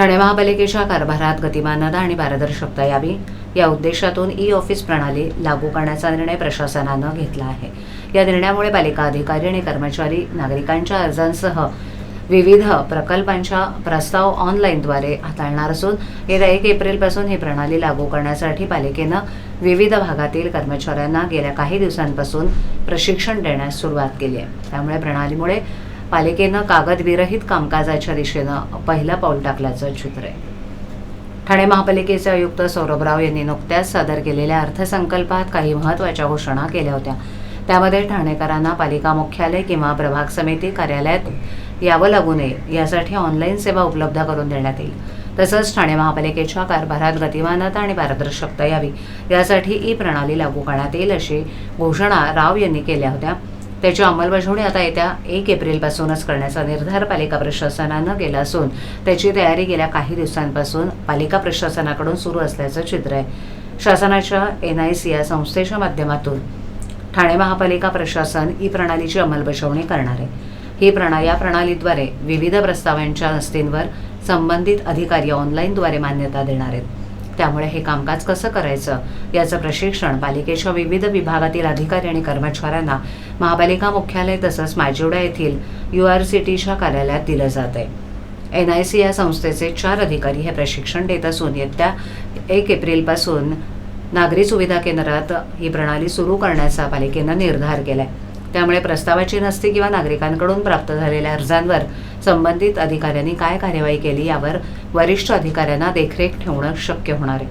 ठाणे महापालिकेच्या कारभारात गतिमानता आणि पारदर्शकता यावी या उद्देशातून ई ऑफिस प्रणाली लागू करण्याचा निर्णय प्रशासनानं घेतला आहे. या निर्णयामुळे पालिका अधिकारी आणि कर्मचारी नागरिकांच्या अर्जांसह विविध प्रकल्पांच्या प्रस्ताव ऑनलाईनद्वारे हाताळणार असून येत्या एक एप्रिलपासून ही प्रणाली लागू करण्यासाठी पालिकेनं विविध भागातील कर्मचाऱ्यांना गेल्या काही दिवसांपासून प्रशिक्षण देण्यास सुरुवात केली आहे. त्यामुळे प्रणालीमुळे पालिकेनं कागदविरहित कामकाजाच्या दिशेनं पहिलं पाऊल टाकल्याचं चित्र. आहे ठाणे महापालिकेचे आयुक्त सौरभ राव यांनी नुकत्याच सादर केलेल्या अर्थसंकल्पात काही महत्त्वाच्या घोषणा केल्या होत्या. त्यामध्ये ठाणेकरांना पालिका मुख्यालय किंवा प्रभाग समिती कार्यालयात यावं लागू नये यासाठी ऑनलाईन सेवा उपलब्ध करून देण्यात येईल. तसंच ठाणे महापालिकेच्या कारभारात गतिमानता आणि पारदर्शकता यावी. यासाठी ई प्रणाली लागू करण्यात येईल अशी घोषणा राव यांनी केल्या होत्या. त्याची अंमलबजावणी आता येत्या एक एप्रिलपासूनच करण्याचा निर्धार पालिका प्रशासनानं केला असून त्याची तयारी गेल्या काही दिवसांपासून पालिका प्रशासनाकडून सुरू असल्याचं चित्र आहे. शासनाच्या एन आय सी या संस्थेच्या माध्यमातून ठाणे महापालिका प्रशासन ई प्रणालीची अंमलबजावणी करणार आहे. ही प्रणा या प्रणालीद्वारे विविध प्रस्तावांच्या हस्तींवर संबंधित अधिकारी ऑनलाईनद्वारे मान्यता देणार आहेत. त्यामुळे हे कामकाज कसं करायचं याचं प्रशिक्षण पालिकेच्या विविध विभागातील अधिकारी आणि कर्मचाऱ्यांना महापालिका मुख्यालय तसंच माजिवडा येथील यू आर सी टीच्या कार्यालयात दिलं जात आहे. एन आय सी या संस्थेचे चार अधिकारी हे प्रशिक्षण देत असून येत्या एक एप्रिलपासून नागरी सुविधा केंद्रात ही प्रणाली सुरू करण्याचा पालिकेनं निर्धार केला आहे त्यामुळे प्रस्तावाची नसती किंवा नागरिकांकडून प्राप्त झालेल्या अर्जांवर संबंधित अधिकाऱ्यांनी काय कार्यवाही केली यावर वरिष्ठ अधिकाऱ्यांना देखरेख ठेवणं शक्य होणार आहे.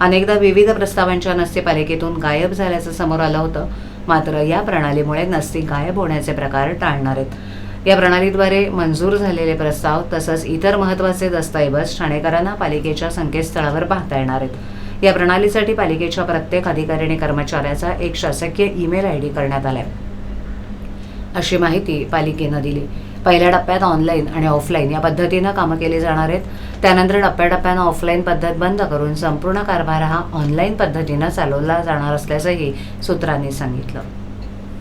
अनेकदा विविध प्रस्तावांच्या नसते पालिकेतून गायब झाल्याचं समोर आलं होतं मात्र या प्रणालीमुळे नसती गायब होण्याचे प्रकार टाळणार आहेत. या प्रणालीद्वारे मंजूर झालेले प्रस्ताव तसंच इतर महत्त्वाचे दस्तऐवज ठाणेकरांना पालिकेच्या संकेतस्थळावर पाहता येणार आहेत. या प्रणालीसाठी पालिकेच्या प्रत्येक अधिकारी आणि कर्मचाऱ्याचा एक शासकीय ईमेल आय डी करण्यात आलाय. अशी माहिती पालिकेनं दिली. पहिल्या टप्प्यात ऑनलाईन आणि ऑफलाईन या पद्धतीनं कामं केली जाणार आहेत. त्यानंतर टप्प्याटप्प्यानं ऑफलाईन पद्धत बंद करून संपूर्ण कारभार हा ऑनलाईन पद्धतीनं चालवला जाणार असल्याचंही सूत्रांनी सांगितलं.